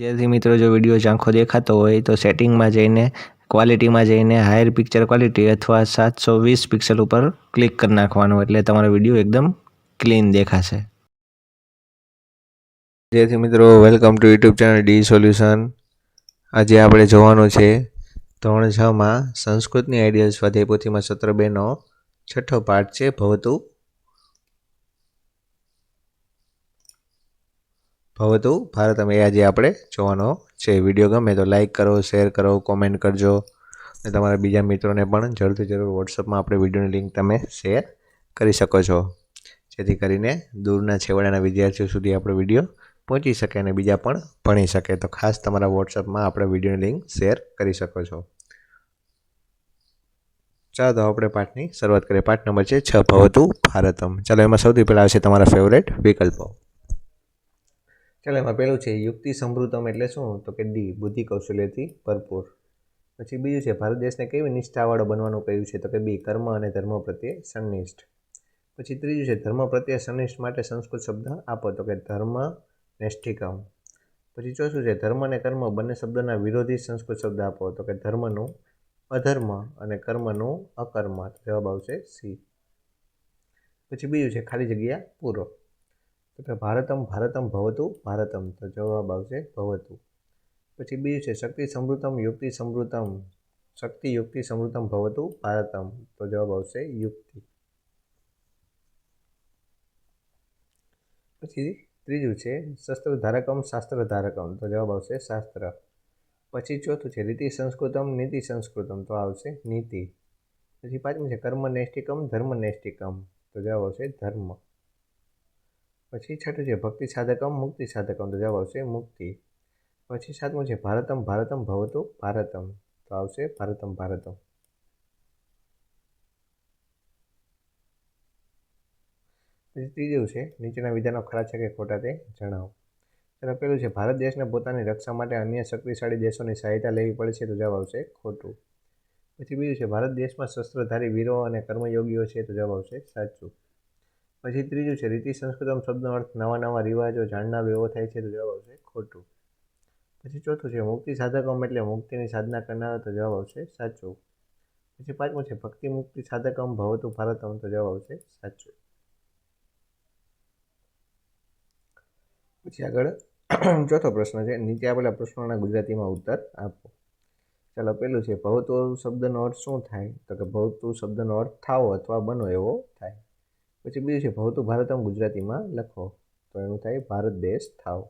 વિદ્યાર્થી મિત્રો, જો વીડિયો ઝાંખો દેખાતો હોય તો સેટિંગમાં જઈને, ક્વોલિટીમાં જઈને હાયર પિક્ચર ક્વોલિટી અથવા સાતસો વીસ પિક્સલ ઉપર ક્લિક કરી નાખવાનું એટલે તમારો વીડિયો એકદમ ક્લીન દેખાશે. જેથી મિત્રો, welcome to YouTube channel D solution. આજે આપણે જોવાનું છે ધોરણ છમાં સંસ્કૃતની આઈડિયલ સ્વાધ્યાય પોથીમાં સત્ર બેનો છઠ્ઠો પાઠ છે ભવતું ભવતું ભારતમ એ આજે આપણે જોવાનો છે વીડિયો ગમે તો લાઇક કરો શેર કરો કોમેન્ટ કરજો. અને તમારા બીજા મિત્રોને પણ જરૂરથી જરૂર વોટ્સઅપમાં આપણે વિડીયોની લિંક તમે શેર કરી શકો છો. જેથી કરીને દૂરના છેવાડાના વિદ્યાર્થીઓ સુધી આપણો વીડિયો પહોંચી શકે અને બીજા પણ ભણી શકે. તો ખાસ તમારા વોટ્સઅપમાં આપણે વિડીયોની લિંક શેર કરી શકો છો. ચાલો તો આપણે પાઠની શરૂઆત કરીએ. પાઠ નંબર છે, છ ભવતું ભારતમ. ચાલો, એમાં સૌથી પહેલાં આવશે તમારા ફેવરેટ વિકલ્પો. ચાલો, એમાં પહેલું છે, યુક્તિ સમૃદ્ધમ એટલે શું? તો કે ડી, બુદ્ધિ કૌશલ્યથી ભરપૂર. પછી બીજું છે, ભારત દેશને કેવી નિષ્ઠાવાળો બનવાનું કહ્યું છે? તો કે બી, કર્મ અને ધર્મ પ્રત્યે સંનિષ્ઠ. પછી ત્રીજું છે, ધર્મ પ્રત્યે સંનિષ્ઠ માટે સંસ્કૃત શબ્દ આપો. તો કે ધર્મ નિષ્ઠિકમ. પછી ચોથું છે, ધર્મ અને કર્મ બંને શબ્દોના વિરોધી સંસ્કૃત શબ્દ આપો. તો કે ધર્મનું અધર્મ અને કર્મનું અકર્મ. જવાબ આવશે સી. પછી બીજું છે, ખાલી જગ્યા પૂરો. તો ભારતમ ભારતમ ભવતું, ભારતમ. તો જવાબ આવશે ભવતું. પછી બીજું છે, શક્તિ સમૃદ્ધમ યુક્તિ સમૃદ્ધમ શક્તિ, યુક્તિ સમૃદ્ધમ ભવતું, ભારતમ. તો જવાબ આવશે યુક્તિ. પછી ત્રીજું છે શસ્ત્ર ધારકમ શાસ્ત્ર ધારકમ તો જવાબ આવશે શાસ્ત્ર. પછી ચોથું છે, રીતિ સંસ્કૃતમ, નીતિ સંસ્કૃતમ. તો આવશે નીતિ. પછી પાંચમું છે, કર્મ નૈષ્ટિકમ, ધર્મ નૈષ્ટિકમ. તો જવાબ આવશે ધર્મ. પછી છઠ્ઠું છે, ભક્તિ સાધકમ, મુક્તિ સાધકમ. તો જવાબ આવશે મુક્તિ. પછી સાતમું છે, ભારતમ ભારતમ ભવતું, ભારતમ. તો આવશે ભારતમ ભારતમ. પછી ત્રીજું છે, નીચેના વિધાનો ખરા છે કે ખોટા તે જણાવો. ચાલો, પેલું છે, ભારત દેશને પોતાની રક્ષા માટે અન્ય શક્તિશાળી દેશોની સહાયતા લેવી પડે છે, તો જવાબ આવશે ખોટું. પછી બીજું છે, ભારત દેશમાં શસ્ત્રધારી વીરો અને કર્મયોગીઓ છે, તો જવાબ આવશે સાચું. પછી ત્રીજું છે, રીતિ સંસ્કૃતમ શબ્દનો અર્થ નવા નવા રિવાજો જાણના એવો થાય છે, તો જવાબ આવશે ખોટું. પછી ચોથું છે, મુક્તિ સાધકમ એટલે મુક્તિની સાધના કરનાર તો જવાબ આવશે સાચું. પછી પાંચમું છે, ભક્તિ મુક્તિ સાધકમ ભવતું ભારતમ તો જવાબ આવશે સાચું. પછી આગળ ચોથો પ્રશ્ન છે, નીચે આપેલા પ્રશ્નોના ગુજરાતીમાં ઉત્તર આપો. ચાલો, પેલું છે, ભવતું શબ્દનો અર્થ શું થાય? તો કે ભવતું શબ્દનો અર્થ થાવો અથવા બનો એવો થાય. પછી બીજું છે ભવતું ભારતમ ગુજરાતીમાં લખો. તો એનું થાય, ભારત દેશ થાવ.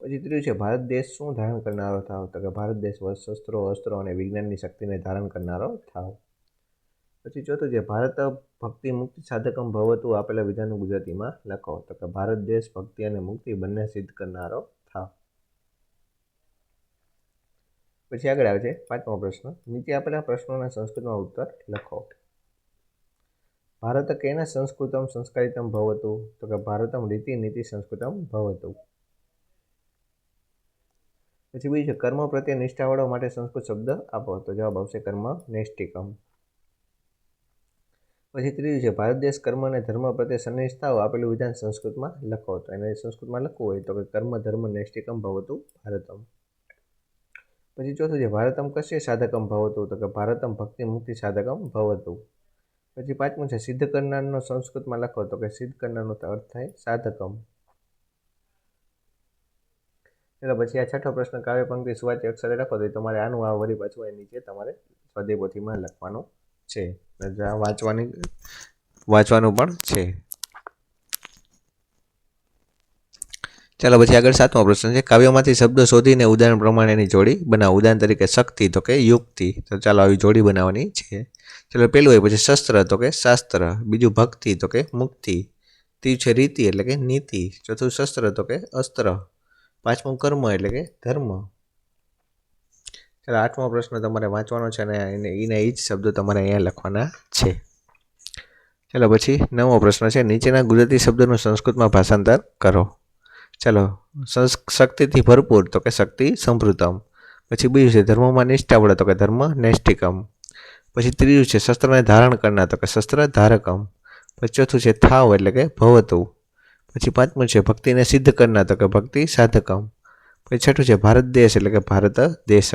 પછી ત્રીજું છે, ભારત દેશ શું ધારણ કરનારો થાવ? તો કે, ભારત દેશ શસ્ત્રો અસ્ત્રો અને વિજ્ઞાનની શક્તિને ધારણ કરનારો થાવ. પછી ચોથું છે, ભારત ભક્તિ મુક્તિ સાધકમ ભવતું આપેલા વિધાનનું ગુજરાતીમાં લખો. તો કે, ભારત દેશ ભક્તિ અને મુક્તિ બંને સિદ્ધ કરનારો થાવ. પછી આગળ આવે છે, પાંચમો પ્રશ્ન. નીચે આપેલા પ્રશ્નોના સંસ્કૃતમાં ઉત્તર લખો. ભારત કેન સંસ્કૃતમ સંસ્કારિતમ ભવતું? તો કે ભારતમ રીતિ નીતિ સંસ્કૃતમ ભવતું. પછી બીજું કર્મ પ્રત્યે નિષ્ઠાવાળો માટે સંસ્કૃત શબ્દ આપો. તો જવાબ આવશે કર્મ નૈષ્ટિકમ. પછી ત્રીજું છે, ભારત દેશ કર્મ અને ધર્મ પ્રત્યે સન્નિષ્ઠાઓ આપેલું વિધાન સંસ્કૃતમાં લખો. તો એને સંસ્કૃતમાં લખવું હોય તો કે કર્મ, ધર્મ નૈષ્ટિકમ ભવતું ભારતમ. પછી ચોથું છે, ભારતમ કશ્ય સાધકમ ભવતું? તો કે ભારતમ ભક્તિ મુક્તિ સાધકમ ભવતું. પછી પાંચમું છે સિદ્ધ કરનારનો સંસ્કૃતમાં લખો તો કે સિદ્ધ કરનારનો અર્થ થાય સાધકમ. ચાલો પછી આ છઠ્ઠો પ્રશ્ન, કાવ્ય, પંક્તિ, સુવાચ્ય અક્ષરે લખો તો તમારે આનું આ વળી પાછું એ નીચે તમારે સ્વદેપોથીમાં લખવાનું છે. વાંચવાની, વાંચવાનું પણ છે. ચાલો પછી આગળ સાતમો પ્રશ્ન છે. કાવ્યમાંથી શબ્દો શોધીને ઉદાહરણ પ્રમાણેની જોડી બનાવો. ઉદાહરણ તરીકે શક્તિ તો કે યુક્તિ. તો ચાલો આવી જોડી બનાવવાની છે. ચાલો પેલું હોય પછી શસ્ત્ર તો કે શાસ્ત્ર. બીજું ભક્તિ તો કે મુક્તિ. ત્રીજું છે રીતિ એટલે કે નીતિ. ચોથું શસ્ત્ર તો કે અસ્ત્ર. પાંચમું કર્મ એટલે કે ધર્મ. ચાલો આઠમો પ્રશ્ન તમારે વાંચવાનો છે અને એને એના એ જ શબ્દો તમારે અહીંયા લખવાના છે. ચાલો પછી નવમો પ્રશ્ન છે. નીચેના ગુજરાતી શબ્દોનું સંસ્કૃતમાં ભાષાંતર કરો. ચાલો શક્તિથી ભરપૂર, તો કે શક્તિ સમૃદ્ધમ. પછી બીજું છે, ધર્મમાં નિષ્ઠાવળ તો કે ધર્મ નૈષ્ટિકમ પછી ત્રીજું છે, શસ્ત્રને ધારણ કરનાર, તો કે શસ્ત્ર ધારકમ. પછી ચોથું છે, થાવ, એટલે કે ભવતું. પછી પાંચમું છે, ભક્તિને સિદ્ધ કરનાર, તો કે ભક્તિ સાધકમ. પછી છઠ્ઠું છે, ભારત દેશ, એટલે કે ભારત દેશ.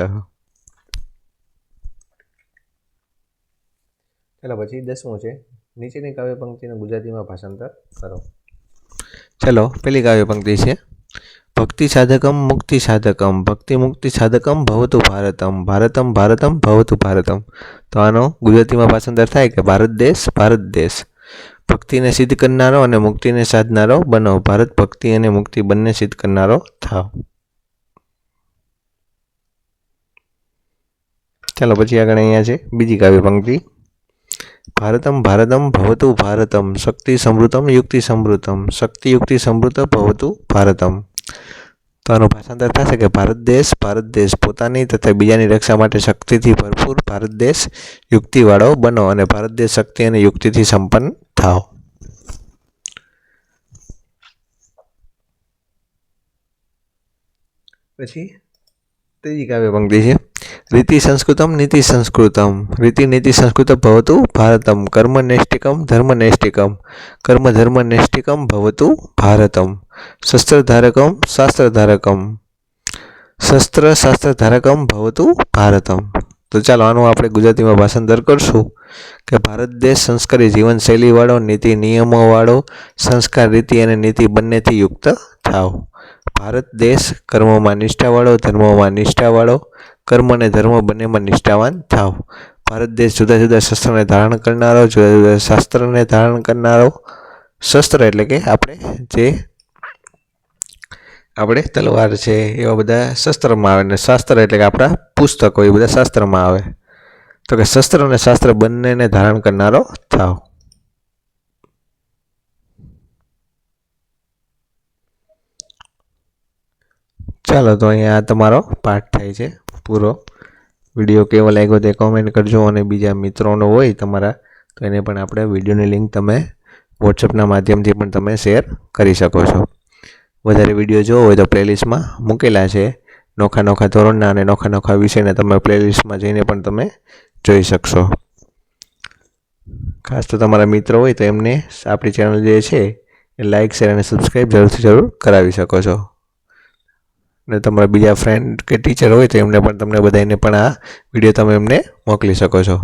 ચાલો, પછી દસમું છે, નીચેની કાવ્ય પંક્તિનું ગુજરાતીમાં ભાષાંતર કરો. ચલો પેલી કાવ્ય પંક્તિ છે. ભક્તિ સાધકમ મુક્તિ સાધકમ, ભક્તિ મુક્તિ સાધકમ ભવતુ ભારતમ ભારતમ ભારતમ ભવતુ ભારતમ. તો આનો ગુજરાતીમાં ભાષાંતર થાય કે ભારત દેશ ભારત દેશ. ભક્તિને સિદ્ધ કરનારો અને મુક્તિને સાધનારો બનો. ભારત ભક્તિ અને મુક્તિ બંને સિદ્ધ કરનારો થાવ. ચાલો, પછી આગળ અહીંયા છે બીજી કાવ્ય પંક્તિ. ભારતમ ભારતમ ભવતુ ભારતમ શક્તિ સમૃદ્ધમ યુક્તિ સમૃદ્ધમ શક્તિ યુક્તિ સમૃદ્ધ ભવતુ ભારતમ તો આનું ભાષાંતર થશે કે ભારત દેશ ભારત દેશ પોતાની તથા બીજાની રક્ષા માટે શક્તિથી ભરપૂર ભારત દેશ યુક્તિવાળો બનો અને ભારત દેશ શક્તિ અને યુક્તિથી સંપન્ન થાઓ. પછી ત્રીજી કાવ્ય પંક્તિ છે. રીતિ સંસ્કૃતમ, નીતિ સંસ્કૃતમ. રીતિ, નીતિ સંસ્કૃત ભવતું ભારતમ. કર્મ, નૈષ્ટિકમ, ધર્મ, નૈષ્ટિકમ. કર્મ, ધર્મ, નૈષ્ટિકમ ભવતું ભારતમ. શસ્ત્ર ધારકમ શાસ્ત્ર ધારકમ શસ્ત્ર શાસ્ત્ર ધારકમ ભવતું ભારતમ. તો ચાલો આનું આપણે ગુજરાતીમાં ભાષાંતર કરશું કે ભારત દેશ સંસ્કારી જીવનશૈલીવાળો, નીતિ નિયમોવાળો, સંસ્કાર રીતિ અને નીતિ બંનેથી યુક્ત થાવ. ભારત દેશ કર્મમાં નિષ્ઠાવાળો, ધર્મમાં નિષ્ઠાવાળો કર્મ અને ધર્મ બંનેમાં નિષ્ઠાવાન થાવ. ભારત દેશ જુદા જુદા શસ્ત્રને ધારણ કરનારો, જુદા જુદા શાસ્ત્રને ધારણ કરનારો શસ્ત્ર એટલે કે આપણે જે આપણે તલવાર છે, એવા બધા શસ્ત્રમાં આવે ને શાસ્ત્ર એટલે કે આપણા પુસ્તકો, એ બધા શાસ્ત્રમાં આવે. તો કે શસ્ત્ર અને શાસ્ત્ર બંનેને ધારણ કરનારો થાવ. ચાલો, તો અહીંયા તમારો પાઠ થાય છે. પૂરો. વીડિયો કેવો લાગ્યો તે કોમેન્ટ કરજો અને બીજા મિત્રોનો હોય તમારા, તો એને પણ આપણે વિડીયોની લિંક તમે વોટ્સઅપના માધ્યમથી પણ તમે શેર કરી શકો છો. વધારે વીડિયો જોવો હોય તો પ્લેલિસ્ટમાં મૂકેલા છે. નોખા નોખા ધોરણના અને નોખા નોખા વિષયને તમે પ્લેલિસ્ટમાં જઈને પણ તમે જોઈ શકશો. ખાસ તો તમારા મિત્રો હોય તો એમને આપણી ચેનલ જે છે એ લાઇક શેર અને સબસ્ક્રાઈબ જરૂરથી જરૂર કરાવી શકો છો. અને તમારા બીજા ફ્રેન્ડ કે ટીચર હોય તો એમને પણ તમને બધાને પણ આ વીડિયો તમે એમને મોકલી શકો છો.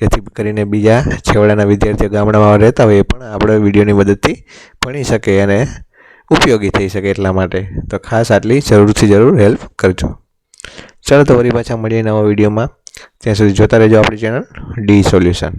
જેથી કરીને બીજા છેવાડાના વિદ્યાર્થીઓ ગામડામાં રહેતા હોય એ પણ આપણે વિડીયોની મદદથી ભણી શકે અને ઉપયોગી થઈ શકે એટલા માટે. તો ખાસ આટલી જરૂરથી જરૂર હેલ્પ કરજો. ચાલો તો વળી પાછા મળીએ નવા વિડીયોમાં. ત્યાં સુધી જોતા રહેજો આપણી ચેનલ ડી સોલ્યુશન